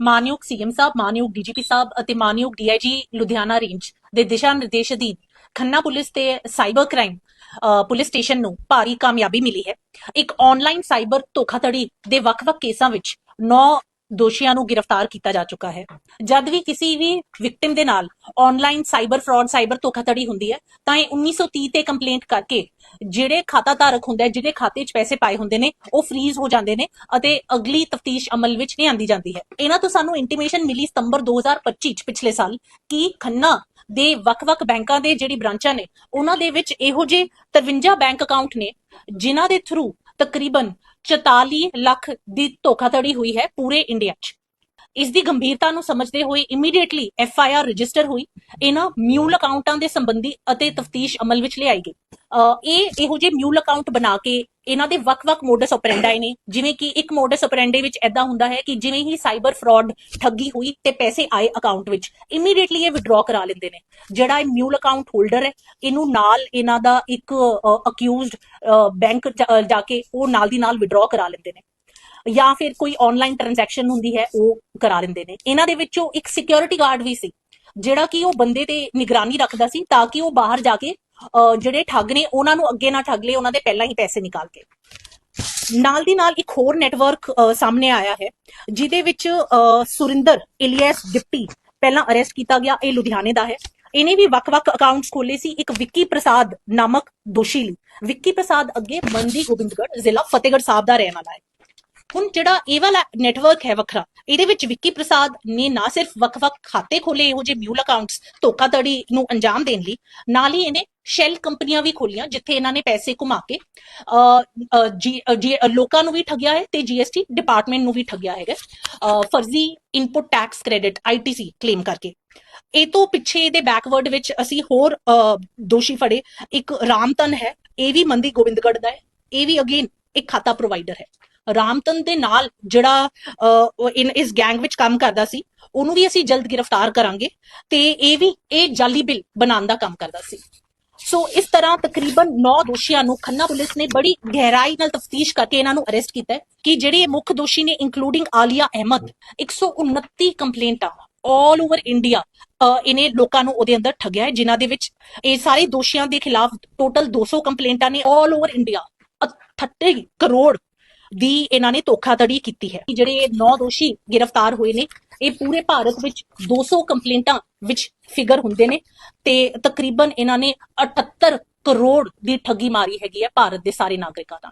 ਮਾਨਯੋਗ ਸੀਐਮ ਸਾਹਿਬ, ਮਾਨਯੋਗ ਡੀਜੀਪੀ ਸਾਹਿਬ ਅਤੇ ਮਾਨਯੋਗ ਡੀਆਈਜੀ ਲੁਧਿਆਣਾ ਰੇਂਜ ਦੇ ਦਿਸ਼ਾ ਨਿਰਦੇਸ਼ ਅਧੀਨ ਖੰਨਾ ਪੁਲਿਸ ਤੇ ਸਾਈਬਰ ਕ੍ਰਾਈਮ ਪੁਲਿਸ ਸਟੇਸ਼ਨ ਨੂੰ ਭਾਰੀ ਕਾਮਯਾਬੀ ਮਿਲੀ ਹੈ। ਇੱਕ ਆਨਲਾਈਨ ਸਾਈਬਰ ਧੋਖਾਧੜੀ ਦੇ ਵੱਖ-ਵੱਖ ਕੇਸਾਂ ਵਿੱਚ 9 ਦੋਸ਼ੀਆਂ ਨੂੰ ਗ੍ਰਿਫਤਾਰ ਕੀਤਾ ਜਾ ਚੁੱਕਾ ਹੈ। ਜਦ ਵੀ ਕਿਸੇ ਵੀ ਵਿਕਟਿਮ ਦੇ ਨਾਲ ਆਨਲਾਈਨ ਸਾਈਬਰ ਫਰਾਡ ਸਾਈਬਰ ਧੋਖਾਧੜੀ ਹੁੰਦੀ ਹੈ, ਤਾਂ ਇਹ 1930 ਤੇ ਕੰਪਲੇਂਟ ਕਰਕੇ ਜਿਹੜੇ ਖਾਤਾ ਧਾਰਕ ਹੁੰਦਾ ਹੈ ਜਿਹਦੇ ਖਾਤੇ 'ਚ ਪੈਸੇ ਪਾਏ ਹੁੰਦੇ ਨੇ, ਉਹ ਫ੍ਰੀਜ਼ ਹੋ ਜਾਂਦੇ ਨੇ ਅਤੇ ਅਗਲੀ ਤਫਤੀਸ਼ ਅਮਲ ਵਿੱਚ ਨਹੀਂ ਆਂਦੀ ਜਾਂਦੀ ਹੈ। ਇਹਨਾਂ ਤੋਂ ਸਾਨੂੰ ਇੰਟੀਮੇਸ਼ਨ ਮਿਲੀ ਸਤੰਬਰ 2025 ਚ ਪਿਛਲੇ ਸਾਲ ਕਿ ਖੰਨਾ ਦੇ ਵੱਖ-ਵੱਖ ਬੈਂਕਾਂ ਦੇ ਜਿਹੜੀ ਬ੍ਰਾਂਚਾਂ ਨੇ, ਉਹਨਾਂ ਦੇ ਵਿੱਚ ਇਹੋ ਜਿਹੇ 53 ਬੈਂਕ ਅਕਾਊਂਟ ਨੇ, ਜਿਨ੍ਹਾਂ ਦੇ ਥਰੂ ਤਕਰੀਬਨ 44 ਲੱਖ ਦੀ ਧੋਖਾਧੜੀ ਹੋਈ ਹੈ ਪੂਰੇ ਇੰਡੀਆ 'ਚ। ਇਸ ਦੀ ਗੰਭੀਰਤਾ ਨੂੰ ਸਮਝਦੇ ਹੋਏ immediately F I R register ਹੋਈ। ਇਹਨਾਂ ਮਿਊਲ ਅਕਾਊਂਟਾਂ ਦੇ ਸੰਬੰਧੀ ਅਤੇ ਤਫਤੀਸ਼ ਅਮਲ ਵਿੱਚ ਲਿਆਈ ਗਈ। ਇਹ ਇਹੋ ਜਿਹੇ ਮਿਊਲ ਅਕਾਊਂਟ ਬਣਾ ਕੇ ਇਹਨਾਂ ਦੇ ਵੱਖ-ਵੱਖ ਮੋਡਸ ਆਪਰੈਂਡਾਈ ਨੇ। ਜਿਵੇਂ ਕਿ ਇੱਕ ਮੋਡਸ ਆਪਰੈਂਡੇ ਵਿੱਚ ਐਦਾਂ ਹੁੰਦਾ ਹੈ ਕਿ ਜਿਵੇਂ ਹੀ ਸਾਈਬਰ ਫਰਾਡ ਠੱਗੀ ਹੋਈ ਤੇ ਪੈਸੇ ਆਏ ਅਕਾਊਂਟ ਵਿੱਚ ਇਮੀਡੀਏਟਲੀ ਇਹ ਵਿਡਰਾਅ ਕਰਾ ਲੈਂਦੇ ਨੇ। ਜਿਹੜਾ ਇਹ ਮਿਊਲ ਅਕਾਊਂਟ ਹੋਲਡਰ ਹੈ, ਇਹਨੂੰ ਨਾਲ ਇਹਨਾਂ ਦਾ ਇੱਕ ਅਕਿਊਜ਼ਡ ਬੈਂਕ ਜਾ ਕੇ ਉਹ ਨਾਲ ਦੀ ਨਾਲ ਵਿਡਰਾਅ ਕਰਾ ਲੈਂਦੇ ਨੇ। ਜਾਂ ਫਿਰ ਕੋਈ ਆਨਲਾਈਨ ਟ੍ਰਾਂਜੈਕਸ਼ਨ ਹੁੰਦੀ ਹੈ, ਉਹ ਕਰਾ ਲੈਂਦੇ ਨੇ। ਇਹਨਾਂ ਦੇ ਵਿੱਚੋਂ ਇੱਕ ਸਿਕਿਉਰਿਟੀ ਗਾਰਡ ਵੀ ਸੀ, ਜਿਹੜਾ ਕਿ ਉਹ ਬੰਦੇ ਤੇ ਨਿਗਰਾਨੀ ਰੱਖਦਾ ਸੀ ਤਾਂ ਕਿ ਉਹ ਬਾਹਰ ਜਾ ਕੇ ਜਿਹੜੇ ਠੱਗ ਨੇ, ਉਹਨਾਂ ਨੂੰ ਅੱਗੇ ਨਾ ਠੱਗ ਲਏ ਉਹਨਾਂ ਦੇ ਪਹਿਲਾਂ ਹੀ ਪੈਸੇ ਨਿਕਾਲ ਕੇ। ਨਾਲ ਦੀ ਨਾਲ ਇੱਕ ਹੋਰ ਨੈਟਵਰਕ ਸਾਹਮਣੇ ਆਇਆ ਹੈ, ਜਿਹਦੇ ਵਿੱਚ ਸੁਰਿੰਦਰ ਇਲੀਅਸ ਡਿਪਟੀ ਪਹਿਲਾਂ ਅਰੈਸਟ ਕੀਤਾ ਗਿਆ, ਇਹ ਲੁਧਿਆਣੇ ਦਾ ਹੈ। ਇਹਨੇ ਵੀ ਵੱਖ-ਵੱਖ ਅਕਾਊਂਟਸ ਖੋਲੇ ਸੀ, ਇੱਕ ਵਿੱਕੀ ਪ੍ਰਸਾਦ ਨਾਮਕ ਦੋਸ਼ੀ ਲਈ। ਵਿੱਕੀ ਪ੍ਰਸਾਦ ਅੱਗੇ ਮੰਦੀ ਗੋਬਿੰਦਗੜ੍ਹ ਜ਼ਿਲ੍ਹਾ ਫਤਿਹਗੜ੍ਹ ਸਾਹਿਬ ਦਾ ਰਹਿਣ ਵਾਲਾ ਹੈ। ਹੁਣ ਜਿਹੜਾ ਇਹ ਵਾਲਾ ਨੈਟਵਰਕ ਹੈ ਵੱਖਰਾ, ਇਹਦੇ ਵਿੱਚ ਵਿੱਕੀ ਪ੍ਰਸਾਦ ਨੇ ਨਾ ਸਿਰਫ ਵੱਖ-ਵੱਖ ਖਾਤੇ ਖੋਲੇ ਇਹੋ ਜਿਹੇ ਮਿਊਲ ਅਕਾਊਂਟਸ ਧੋਖਾਧੜੀ ਨੂੰ ਅੰਜਾਮ ਦੇਣ ਲਈ ਨਾਲ ਹੀ ਇਹਨੇ ਸ਼ੈਲ ਕੰਪਨੀਆਂ ਵੀ ਖੋਲੀਆਂ ਜਿੱਥੇ ਇਹਨਾਂ ਨੇ ਪੈਸੇ ਘੁਮਾ ਕੇ ਜੀ ਜੀ- ਲੋਕਾਂ ਨੂੰ ਵੀ ਠੱਗਿਆ ਹੈ ਤੇ ਜੀਐਸਟੀ ਡਿਪਾਰਟਮੈਂਟ ਨੂੰ ਵੀ ਠੱਗਿਆ ਹੈਗਾ ਫਰਜ਼ੀ input tax credit ITC claim ਕਰਕੇ। ਇਹ ਤੋਂ ਪਿੱਛੇ ਇਹਦੇ ਬੈਕਵਰਡ ਵਿੱਚ ਅਸੀਂ ਹੋਰ ਦੋਸ਼ੀ ਫੜੇ। ਇੱਕ ਰਾਮਤਨ ਹੈ, ਇਹ ਵੀ ਮੰਦੀ ਗੋਬਿੰਦਗੜ੍ਹ ਦਾ ਹੈ, ਇਹ ਵੀ ਅਗੇਨ ਇੱਕ ਖਾਤਾ ਪ੍ਰੋਵਾਈਡਰ ਹੈ। ਰਾਮਤਨ ਦੇ ਨਾਲ ਜਿਹੜਾ ਅਹ, ਇਨ ਇਸ ਗੈਂਗ ਵਿੱਚ ਕੰਮ ਕਰਦਾ ਸੀ ਉਹਨੂੰ ਵੀ ਅਸੀਂ ਜਲਦ ਗ੍ਰਿਫਤਾਰ ਕਰਾਂਗੇ ਤੇ ਇਹ ਵੀ ਇਹ ਜਾਲੀ ਬਿੱਲ ਬਣਾਉਣ ਦਾ ਕੰਮ ਕਰਦਾ ਸੀ। ਸੋ ਇਸ ਤਰ੍ਹਾਂ ਤਕਰੀਬਨ 9 ਦੋਸ਼ੀਆਂ ਨੂੰ ਖੰਨਾ ਪੁਲਿਸ ਨੇ ਬੜੀ ਗਹਿਰਾਈ ਨਾਲ ਤਫਤੀਸ਼ ਕਰਕੇ ਇਹਨਾਂ ਨੂੰ ਅਰੈਸਟ ਕੀਤਾ ਹੈ ਕਿ ਜਿਹੜੇ ਮੁੱਖ ਦੋਸ਼ੀ ਨੇ ਇਨਕਲੂਡਿੰਗ ਆਲੀਆ ਅਹਿਮਦ 129 ਕੰਪਲੇਂਟਾਂ ਆਲ ਓਵਰ ਇੰਡੀਆ ਇਹਨੇ ਲੋਕਾਂ ਨੂੰ ਉਹਦੇ ਅੰਦਰ ਠੱਗਿਆ ਹੈ ਜਿਨ੍ਹਾਂ ਦੇ ਵਿੱਚ ਇਹ ਸਾਰੇ ਦੋਸ਼ੀਆਂ ਦੇ ਖਿਲਾਫ ਟੋਟਲ 200 ਕੰਪਲੇਂਟਾਂ ਨੇ ਆਲ ਓਵਰ ਇੰਡੀਆ 38 ਕਰੋੜ ਦੀ ਇਹਨਾਂ ਨੇ ਧੋਖਾਧੜੀ ਕੀਤੀ ਹੈ। ਜਿਹੜੇ ਇਹ 9 ਦੋਸ਼ੀ ਗ੍ਰਿਫਤਾਰ ਹੋਏ ਨੇ, ਇਹ ਪੂਰੇ ਭਾਰਤ ਵਿੱਚ 200 ਕੰਪਲੇਂਟਾਂ ਵਿੱਚ ਫਿਗਰ ਹੁੰਦੇ ਨੇ ਤੇ ਤਕਰੀਬਨ ਇਹਨਾਂ ਨੇ 78 ਕਰੋੜ ਦੀ ਠੱਗੀ ਮਾਰੀ ਹੈਗੀ ਹੈ ਭਾਰਤ ਦੇ ਸਾਰੇ ਨਾਗਰਿਕਾਂ ਨਾਲ।